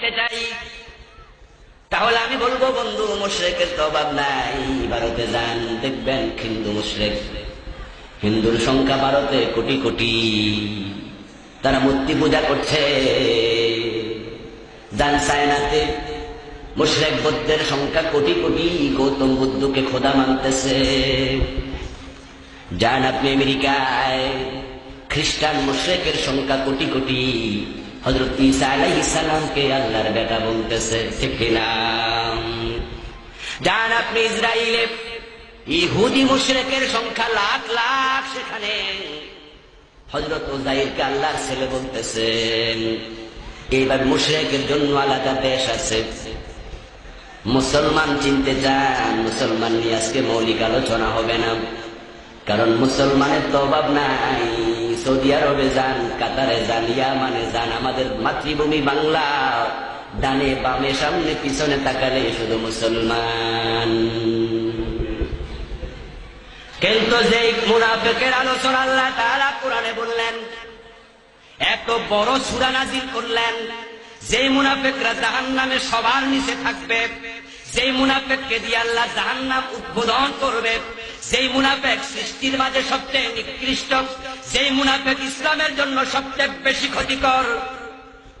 দেখতে চাই। তাহলে আমি বলব, বন্ধু, মুশরেকের তো অভাব নাই। ভারতে যান, দেখবেন হিন্দু মুশরেক। হিন্দুর সংখ্যা ভারতে কোটি কোটি। তারা মূর্তি পূজা করছে। যান চায়নাতে মুশরেক বৌদ্ধের সংখ্যা কোটি কোটি। গৌতম বুদ্ধকে খোদা মানতেছে। যান আপনি আমেরিকায়। খ্রিস্টান মুশরেকের সংখ্যা কোটি কোটি। হজরত ঈসা আলাইহিস সালামকে আল্লাহর বেটা বলতেছে, ঠিক যান আপনি ইসরায়েলে ইহুদি মুশরেকের সংখ্যা লাখ লাখ সেখানে। হজরত ওজাইরকে আল্লাহর ছেলে বলতেছেন এইবার মুশরেকের জন্য আলাদা দেশ আছে। মুসলমান চিনতে চান, মুসলমান নিয়ে আজকে মৌলিক আলোচনা হবে না। কারণ মুসলমানের তো অভাব নাই। সৌদি আরবে যান, কাতারে যান, ইয়ামানে যান, আমাদের মাতৃভূমি বাংলা। ডানে বামে, সামনে পিছনে তাকালে শুধু মুসলমান। কিন্তু যে মুনাফেকের আলোচনা আল্লাহ তারা কোরআনে বললেন, এত বড় সুরা নাজিল করলেন, যেই মুনাফেকরা জাহান নামে সবার নিচে থাকবে, যেই মুনাফেককে দিয়ে আল্লাহ জাহান নাম উদ্বোধন করবে সেই মুনাফেক সৃষ্টির মাঝে সবচেয়ে নিকৃষ্ট যেই মুনাফেক ইসলামের জন্য সবচেয়ে বেশি ক্ষতিকর,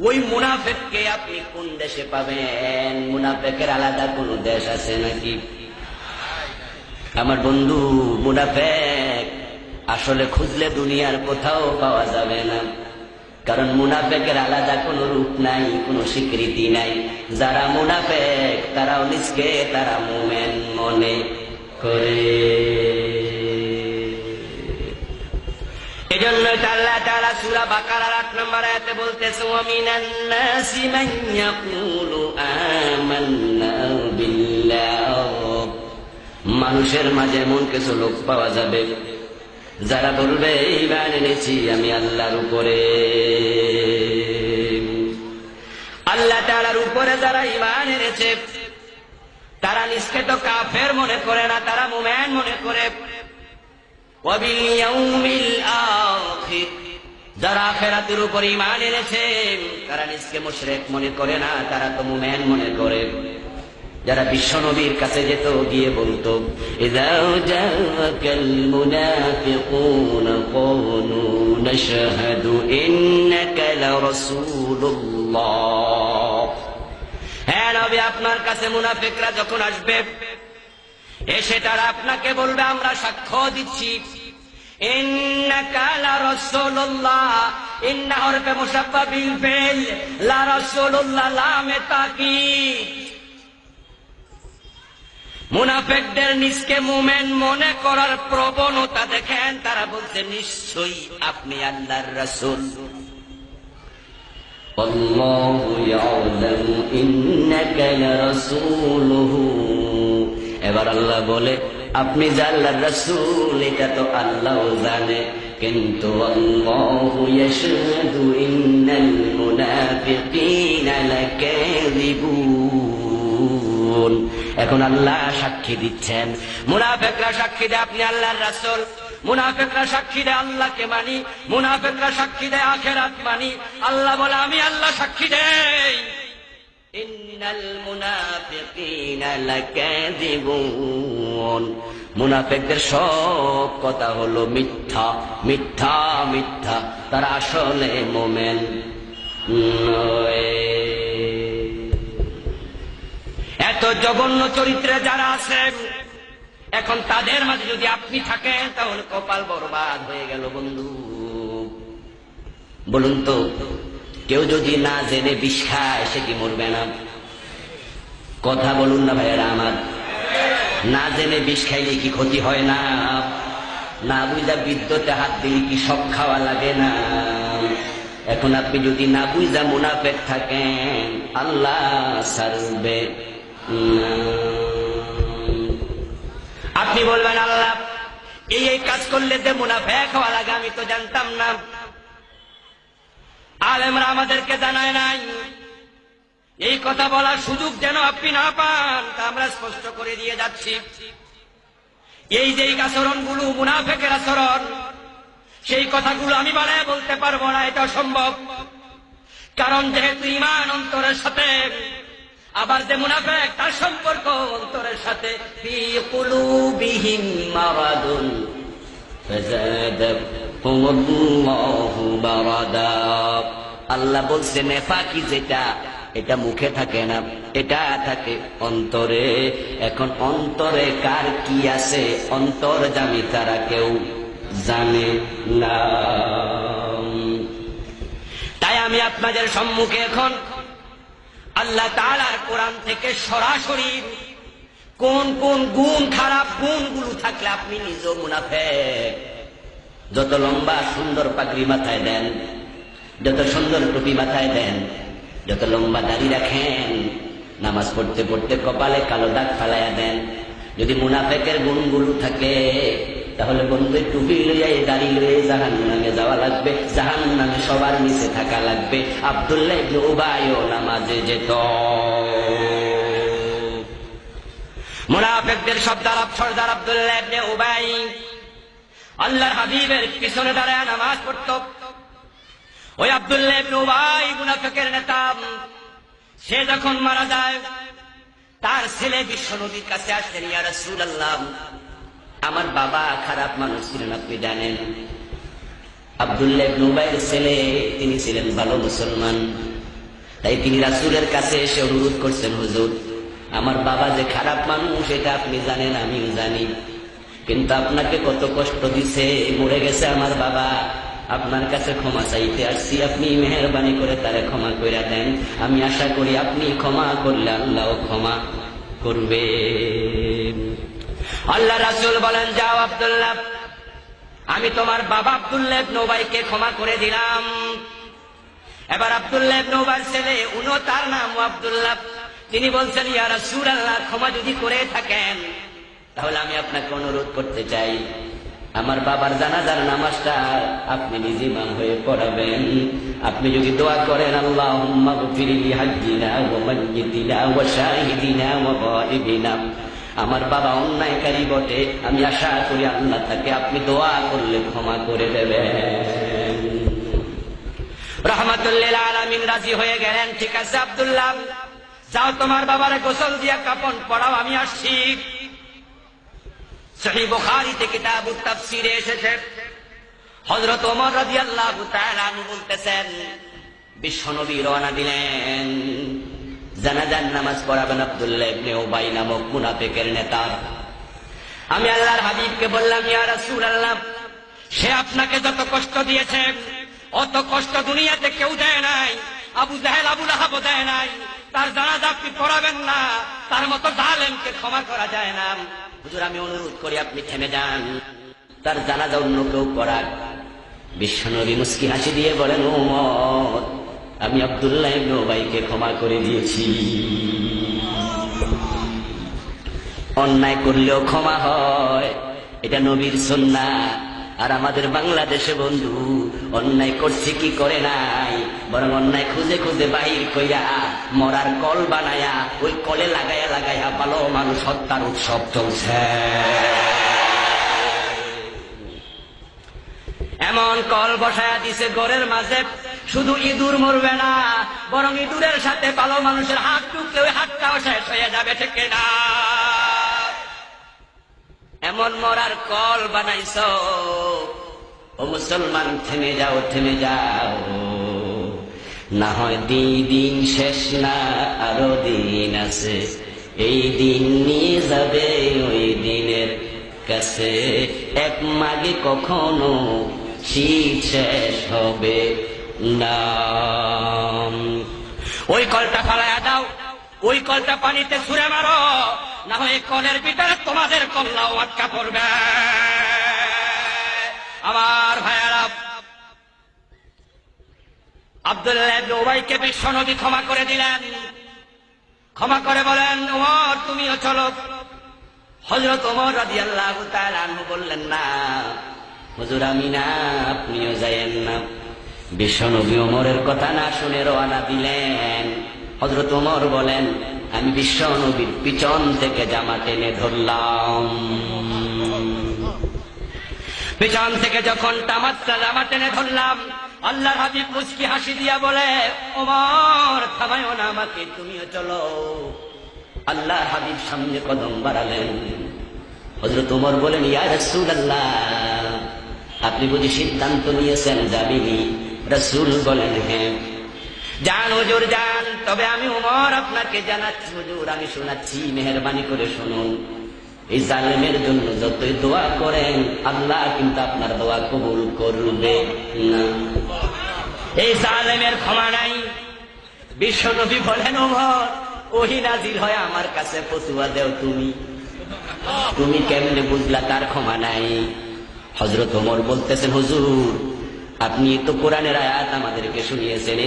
ওই মুনাফেককে আপনি কোন দেশে পাবেন? মুনাফেকের আলাদা কোন দেশ আছে নাকি? আমার বন্ধু, মুনাফেক আসলে খুঁজলে দুনিয়ার কোথাও পাওয়া যাবে না। কারণ মুনাফেকের আলাদা কোনো রূপ নাই, কোনো স্বীকৃতি নাই। যারা মুনাফেক, তারাও নিজকে তারা মোমেন মনে করে। এজন্য আল্লাহ তাআলা সূরা বাকারার 8 নম্বর আয়াতে বলতেছে ওয়া নাসি মান ইয়াকুলু আমান্না বিল্লাহ। মানুষের মাঝে এমন কিছু লোক পাওয়া যাবে, যারা বলবে, ইমান এনেছি আমি আল্লাহর উপরে। আল্লাহ তাআলার উপরে যারা ইমান এনেছে, তারা নিজকে তো কাফের মনে করে না, তারা মোমেন মনে করে। ওয়াবিল আখির যারা আখেরাতের উপর ইমান এনেছে, তারা নিজকে মুশরিক মনে করে না, তারা তো মুমেন মনে করে। যারা বিশ্ব নবীর কাছে যেত, গিয়ে বলতো হ্যাঁ আপনার কাছে মুনাফিকরা যখন আসবে, এসে তারা আপনাকে বলবে, আমরা সাক্ষ্য দিচ্ছি। ইন্নাকা লারাসূলুল্লাহ ইন্না হরফে মুসাফফা বিল ফিল লারাসূলুল্লাহ লামে তাকিদ মুনাফেকদের নিজকে মুমেন মনে করার প্রবণতা দেখেন তারা বলছে নিশ্চয়ই আপনি আল্লাহর রাসূল والله يعلم إنك لرسوله এবার আল্লাহ বলে আপনি যে রাসূল, এটা তো আল্লাহ জানে। কিন্তু এখন আল্লাহ সাক্ষী দিচ্ছেন। মুনাফেকরা সাক্ষী দেয় আপনি আল্লাহর রাসূল। মুনাফেকরা সাক্ষী দেয় আল্লাহকে মানি। মুনাফেকরা সাক্ষী দেয় আখেরাত মানি। আল্লাহ বলে, আমি আল্লাহ সাক্ষী লাকাযিবুন মুনাফেকদের সব কথা হলো মিথ্যা মিথ্যা মিথ্যা। তারা আসলে মোমেন এত জঘন্য চরিত্রে যারা আছে এখন তাদের মাঝে যদি আপনি থাকেন, তাহলে কপাল বরবাদ হয়ে গেল বন্ধু। বলুন তো, কেউ যদি না জেনে বিষ খায়, সে কি মরবে না? কথা বলুন না ভাইয়েরা আমার। না জেনে বিষ খাইলে কি ক্ষতি হয় না? না বুঝা বিদ্যুতে হাত দিলে কি সব খাওয়া লাগে না? এখন আপনি যদি না বুঝা মুনাফেক থাকেন, আল্লাহ সারবে আপনি বলবেন, আল্লাহ, এই এই কাজ করলে যে মুনাফেক হওয়া লাগে আমি তো জানতাম না। আলেমরা আমাদেরকে জানায় নাই। এই কথা বলার সুযোগ যেন আপনি না পান, তা আমরা স্পষ্ট করে দিয়ে যাচ্ছি। এই যে আচরণগুলো মুনাফেকের আচরণ, সেই কথাগুলো আমি বাড়ায় বলতে পারব না, এটা সম্ভব কারণ যেহেতু ইমান অন্তরের সাথে, আবার যে মুনাফেক, তার সম্পর্ক অন্তরের সাথে। আল্লাহ বলছে নেফাকি যেটা এটা মুখে থাকে না, এটা থাকে অন্তরে। এখন অন্তরে কার কি আছে? অন্তর জামি তারা কেউ জানে না। তাই আমি আপনাদের সম্মুখে এখন আল্লাহ তাআলার কোরআন থেকে সরাসরি কোন কোন গুণ খারাপ গুণগুলো থাকলে আপনি নিজেও মুনাফেক যত লম্বা সুন্দর পাগড়ি মাথায় দেন, যত সুন্দর টুপি মাথায় দেন যত লম্বা দাড়ি রাখেন, নামাজ পড়তে পড়তে কপালে কালো দাগ ফালাইয়া দেন। যদি মুনাফেকের গুণগুলো থাকে, তাহলে বন্ধু টুপি লইয়া এই দাড়ি লইয়া জাহান নামে যাওয়া লাগবে। জাহান নামে সবার নিচে থাকা লাগবে। আবদুল্লাহ উবাইও নামাজে যেত। মুনাফেকদের সর্দার সর্দার আব্দুল্লাহ উবাই। আল্লাহর হাবিবের পিছনে দাঁড়ায় নামাজ পড়ত। ওই আব্দুল্লাহ ইবনে নেতা। সে যখন মারা যায়, তার ছেলে বিশ্ব নদীর কাছে আসলেন, ইয়া রাসূলুল্লাহ, আমার বাবা খারাপ মানুষ ছিলেন, আপনি জানেন। আব্দুল্লাহ ইবনে উবাইয়ের ছেলে, তিনি ছিলেন ভালো মুসলমান। তাই তিনি রাসূলের কাছে এসে অনুরোধ করছেন, হুজুর, আমার বাবা যে খারাপ মানুষ, এটা আপনি জানেন, আমিও জানি। কিন্তু আপনাকে কত কষ্ট দিছে মরে গেছে আমার বাবা। আপনার কাছে ক্ষমা চাইতে আসছি। আপনি মেহরবানি করে তারে ক্ষমা করে দেন। আমি আশা করি আপনি ক্ষমা করলে আল্লাহ ক্ষমা করবে। আল্লাহ রাসুল বলেন, যাও আব্দুল্লাহ, আমি তোমার বাবা আব্দুল্লাহ নৌবাইকে ক্ষমা করে দিলাম। এবার আব্দুল্লাহ নৌবার ছেলে উনো তার নাম আব্দুল্লাহ। তিনি বলছেন ইয়ারা সুর আল্লাহ ক্ষমা যদি করে থাকেন, তাহলে আমি আপনাকে অনুরোধ করতে চাই। আমার বাবার জানাজার নামাজটা আপনি নিজে মান হয়ে পড়াবেন। আপনি যদি দোয়া করেন আল্লাহ আমার বাবা অন্যায়কারী বটে, আমি আশা করি আল্লাহ তাকে আপনি দোয়া করলে ক্ষমা করে দেবেন। রহমতুল্লিল আলমিন রাজি হয়ে গেলেন, ঠিক আছে আব্দুল্লাহ। যাও তোমার বাবার গোসল দিয়া কাপন পড়াও আমি আসছি। সহি বুখারীতে তাফসীরে এসেছে। হযরত ওমর তাআলা আনহু বলতেছেন বিশ্বনবী রওনা দিলেন। জানাজার নামাজ পড়াবেন আব্দুল্লাহ ইবনে উবাই নামক মুনাফিকের নেতা আমি আল্লাহর হাবিবকে বললাম, ইয়া রাসূলুল্লাহ, সে আপনাকে যত কষ্ট দিয়েছে, অত কষ্ট দুনিয়াতে কেউ দেয় নাই, আবু জাহেল, আবু লাহাব দেয় নাই তার জানাজা আপনি পড়াবেন না, তার মতো জালেমকে ক্ষমা করা যায় না। হুজুর, আমি অনুরোধ করি, আপনি থেমে যান। তার জানাজা অন্য কেউ পড়াক। বিশ্বনবী মুস্কি হাসি দিয়ে বলেন, ও মত আমি আবদুল্লাহ ইবনে ক্ষমা করে দিয়েছি। অন্যায় করলেও ক্ষমা হয়, এটা নবীর সন্না আর আমাদের বাংলাদেশে বন্ধু, অন্যায় করছে কি করে নাই? বরং অন্যায় খুঁজে খুঁজে বাহির কইয়া মরার কল বানায়া, ওই কলে লাগায়া লাগায়া ভালো মানুষ হত্যার উৎসব চলছে। এমন কল বসায়া দিছে গড়ের মাঝে, শুধু ইঁদুর মরবে না, বরং ইঁদুরের সাথে ভালো মানুষের হাত টুকলে ওই হাতটাও শেষ হয়ে যাবে, ঠিক না এমন মরার কল বানাইছ ও মুসলমান, থেমে যাও থেমে যাও। না হয় দিন দিন শেষ না, আরও দিন আছে। এই দিন নিয়ে যাবে ওই দিনের কাছে। এক মাগে কখনো শীত শেষ হবে না। ওই কলটা ফালায়া দাও, ওই কলটা পানিতে ছুঁড়ে মারো। না হয় কলের ভিতরে তোমাদের কল্লাও আটকা পড়বে। আমার ভাইয়ারা, আব্দুল্লাহ ইবনে বিশ্ব নবী ক্ষমা করে দিলেন। ক্ষমা করে বলেন ওমর তুমিও চলো। হজরত ওমর রাদিয়াল্লাহু তাআলা আনহু বললেন, না, হুজুর আমি না, আপনিও যায়েন না। বিশ্ব নবী ওমরের কথা না শুনে রওনা দিলেন। হজরত ওমর বলেন, আমি বিশ্ব নবীর পিছন থেকে জামা টেনে ধরলাম। পিছন থেকে যখন তামাত্রা জামা টেনে ধরলাম আল্লাহ হাবিব মুচকি হাসি দিয়া বলে, ওমর, থামায়ও না আমাকে, তুমিও চলো। আল্লাহ হাবিব সামনে কদম বাড়ালেন। হজরত উমর বলেন, ইয়া রসুল আল্লাহ আপনি বুঝি সিদ্ধান্ত নিয়েছেন যাবিনি? রসুল বলেন হ্যাঁ। যান হুজুর যান তবে আমি উমর আপনাকে জানাচ্ছি, হুজুর, আমি শোনাচ্ছি, মেহরবানি করে শুনুন। এই জালেমের জন্য যতই দোয়া করেন, আল্লাহ কিন্তু আপনার দোয়া কবুল করবে না। এই জালেমের ক্ষমা নাই। বিশ্বনবী বলেন, ওমর, ওহি নাজির হয় আমার কাছে, ফতুয়া দেও তুমি। তুমি কেমনে বুঝলা তার ক্ষমা নাই? হজরত ওমর বলতেছেন, হুজুর, আপনি তো কোরআনের আয়াত আমাদেরকে শুনিয়েছেন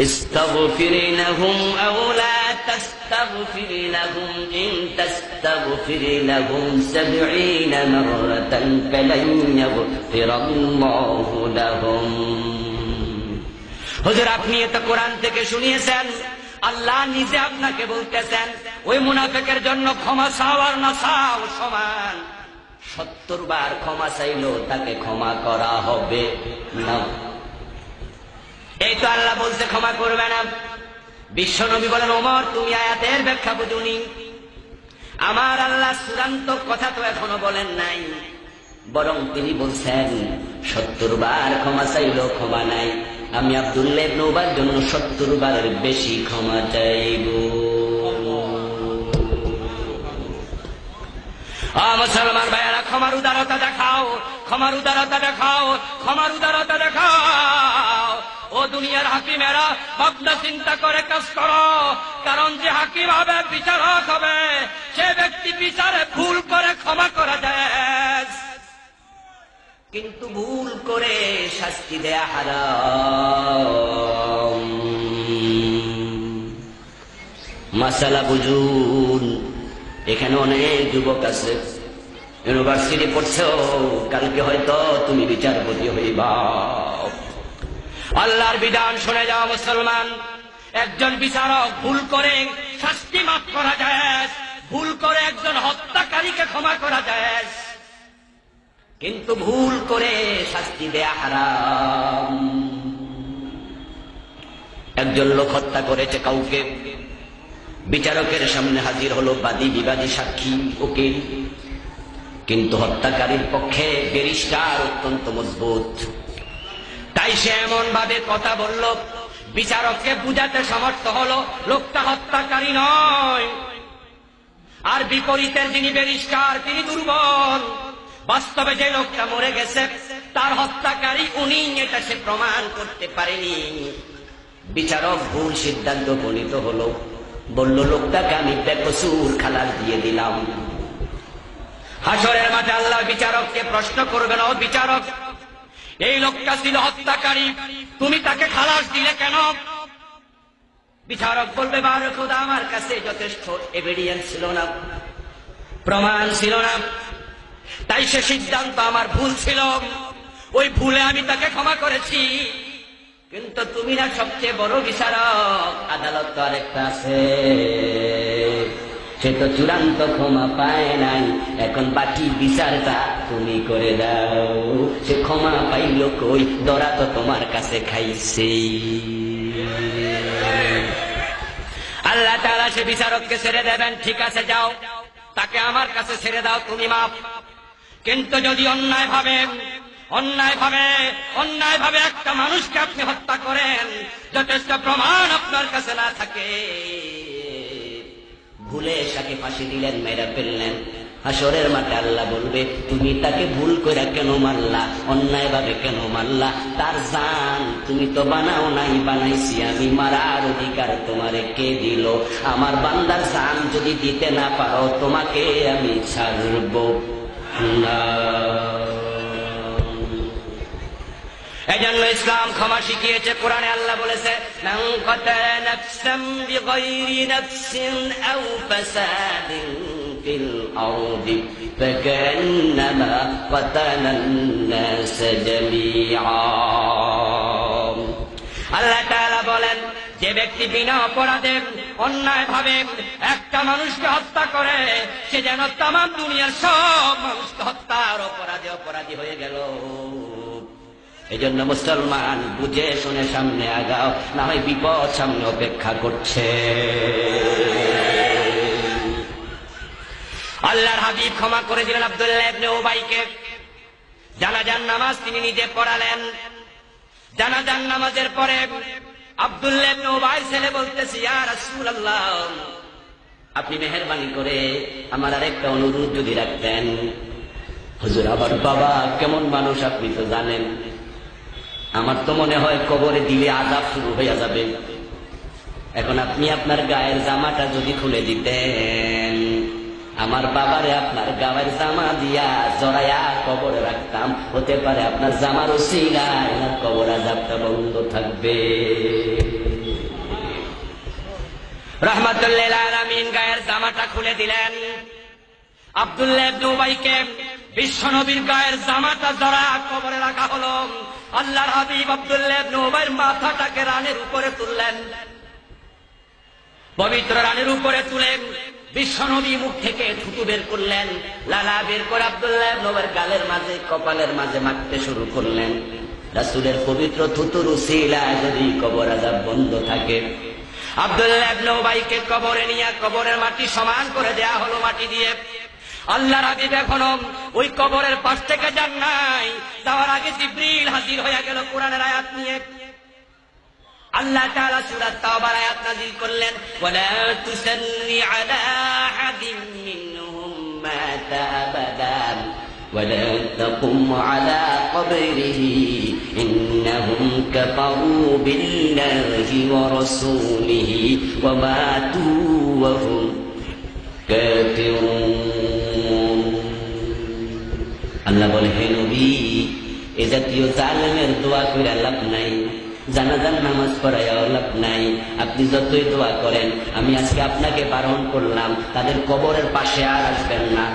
استغفر لهم أو لا تستغفر لهم إن تستغفر لهم سبعين مرة فلن يغفر الله لهم হুজুর আপনি তো কোরআন থেকে শুনিয়েছেন আল্লাহ নিজে আপনাকে বলতেছেন ওই মুনাফেকের জন্য ক্ষমা চাও আর না চাও সমান সত্তর বার ক্ষমা চাইলেও তাকে ক্ষমা করা হবে না এই তো আল্লাহ বলছে, ক্ষমা করবে না। বিশ্ব নবী বলেন, ওমর, তুমি আয়াতের ব্যাখ্যা বুঝুনি। আমার আল্লাহ চূড়ান্ত কথা তো এখনও বলেন নাই। বরং তিনি বলছেন, সত্তর বার ক্ষমা চাইলেও ক্ষমা নাই। আমি আব্দুল্লাহ নৌবার জন্য সত্তর বারের বেশি ক্ষমা চাইব। মুসলমান ভাইয়ারা, ক্ষমার উদারতা দেখাও, ক্ষমার উদারতা দেখাও, ক্ষমার উদারতা দেখাও। ও দুনিয়ার হাকিমেরা, ভাবনা চিন্তা করে কাজ করো। কারণ যে হাকিম হবে, বিচারক হবে, সে ব্যক্তি বিচারে ভুল করে ক্ষমা করা যায় কিন্তু ভুল করে শাস্তি দেয়া হারাম। মাসালা বুঝুন এখানে অনেক যুবক আছে। ইউনিভার্সিটি পড়ছো, কালকে হয়তো তুমি বিচারপতি হইবা। আল্লাহর বিধান শুনে যাও মুসলমান। একজন বিচারক ভুল করে শাস্তি মাফ করা যায় ভুল করে একজন হত্যাকারীকে ক্ষমা করা যায় কিন্তু ভুল করে শাস্তি দেয়া হারাম। একজন লোক হত্যা করেছে কাউকে। বিচারকের সামনে হাজির হলো বাদী বিবাদী সাক্ষী ওকে কিন্তু হত্যাকারীর পক্ষে বেরিস্টার অত্যন্ত মজবুত। তাই সে এমন ভাবে কথা বলল, বিচারককে বুঝাতে সমর্থ হলো, লোকটা হত্যাকারী নয়। আর বিপরীতের যিনি বেরিস্টার তিনি দুর্বল। বাস্তবে যে লোকটা মরে গেছে, তার হত্যাকারী উনি, এটা সে প্রমাণ করতে পারেনি। বিচারক ভুল সিদ্ধান্ত গণিত হলো, বলল, লোকটাকে আমি বেকসুর খালাস দিয়ে দিলাম। হাসরের মাঠে আল্লাহ বিচারককে প্রশ্ন করবেন, ও বিচারক এই লোকটা ছিল হত্যাকারী। তুমি তাকে খালাস দিলে কেন? বিচারক বলবে, বার খোদা, আমার কাছে যথেষ্ট এভিডিয়েন্স ছিল না, প্রমাণ ছিল না। তাই সে সিদ্ধান্ত আমার ভুল ছিল। ওই ভুলে আমি তাকে ক্ষমা করেছি। কিন্তু তুমি না সবচেয়ে বড় বিচারক, আদালত তো আরেকটা আছে। সে তো চূড়ান্ত ক্ষমা পায় নাই। এখন বাকি বিচারটা তুমি করে দাও। সে ক্ষমা পাইল কই? দরা তো তোমার কাছে খাইছে। আল্লাহ তাআলা সে বিচারককে ছেড়ে দেবেন। ঠিক আছে, যাও। তাকে আমার কাছে ছেড়ে দাও, তুমি মাপ। কিন্তু যদি অন্যায় ভাবে অন্যায় ভাবে অন্যায় ভাবে একটা মানুষকে আপনি হত্যা করেন, যথেষ্ট প্রমাণ আপনার কাছে না থাকে। ভুলে তাকে ফাঁসি দিলেন, মেরা ফেললেন। হাসরের মাঠে আল্লাহ বলবে, তুমি তাকে ভুল করে কেন মারলা? অন্যায় ভাবে কেন মারলা? তার জান তুমি তো বানাও নাই, বানাইছি আমি। মারার অধিকার তোমারে কে দিল? আমার বান্দার জান যদি দিতে না পারো, তোমাকে আমি ছাড়ব। না এজন্য ইসলাম ক্ষমা শিখিয়েছে, কোরআনে আল্লাহ বলেছে আল্লাহ বলেন, যে ব্যক্তি বিনা অপরাধে অন্যায় ভাবে একটা মানুষকে হত্যা করে, সে যেন তাম দুনিয়ার সব মানুষকে হত্যার অপরাধে অপরাধী হয়ে গেল। এই জন্য মুসলমান, বুঝে শুনে সামনে আগাও। না হয় বিপদ সামনে অপেক্ষা করছে। আল্লাহর হাবিব ক্ষমা করে দিলেন আব্দুল্লাহ ইবনে উবাইকে। জানাজান নামাজ তিনি নিজে পড়ালেন। জানাজান নামাজের পরে আব্দুল্লাহ ছেলে বলতেছি আপনি মেহেরবানি করে আমার আরেকটা অনুরোধ যদি রাখতেন। হুজুর, আমার বাবা কেমন মানুষ আপনি তো জানেন। আমার তো মনে হয় কবরে দিলে আজাব শুরু হয়ে যাবে। এখন আপনি আপনার গায়ের জামাটা যদি খুলে দিতেন, আমার বাবারে আপনার গায়ের জামা দিয়া জড়াইয়া কবরে রাখতাম। হতে পারে আপনার জামার না কবর আজাবটা বন্ধ থাকবে। রহমতুল্লাহ আলামিন গায়ের জামাটা খুলে দিলেন। আব্দুল্লাহ উবাইকে বিশ্বনবীর গায়ের জামাটা জড়া কবরে রাখা হলো। আল্লাহর হাবিব আব্দুল্লাহ ইবনে মাথাটাকে রানের উপরে তুললেন। পবিত্র রানের উপরে তুলে বিশ্বনবী মুখ থেকে থুতু বের করলেন। লালা বের করে আব্দুল্লাহ ইবনে গালের মাঝে, কপালের মাঝে মাখতে শুরু করলেন। রাসূলের পবিত্র থুতুর উসিলায় যদি কবর আযাব বন্ধ থাকে, আব্দুল্লাহ ইবনে উবাইকে কবরে নিয়ে কবরের মাটি সমান করে দেয়া হলো মাটি দিয়ে। আল্লাহর হাবিব এখনো ওই কবরের পাশ থেকে যান নাই যাওয়ার আগে জিব্রিল হাজির হয়ে গেল কোরআনের আয়াত নিয়ে আল্লাহ তাআলা সূরা তাওবার আয়াত নাযিল করলেন ওয়ালা তুসাল্লি আলা আহাদিন মিনহুম মাতা আবাদান ولا تقم على قبره إنهم كفروا بالله ورسوله وماتوا وهم كافرون আল্লাহ বলে, হে নবী, এ জাতীয় জালেমের দোয়া করে লাভ নাই। জানাজান নামাজ পড়াইয়াও লাভ নাই। আপনি যতই দোয়া করেন, আমি আজকে আপনাকে বারণ করলাম, তাদের কবরের পাশে আর আসবেন না।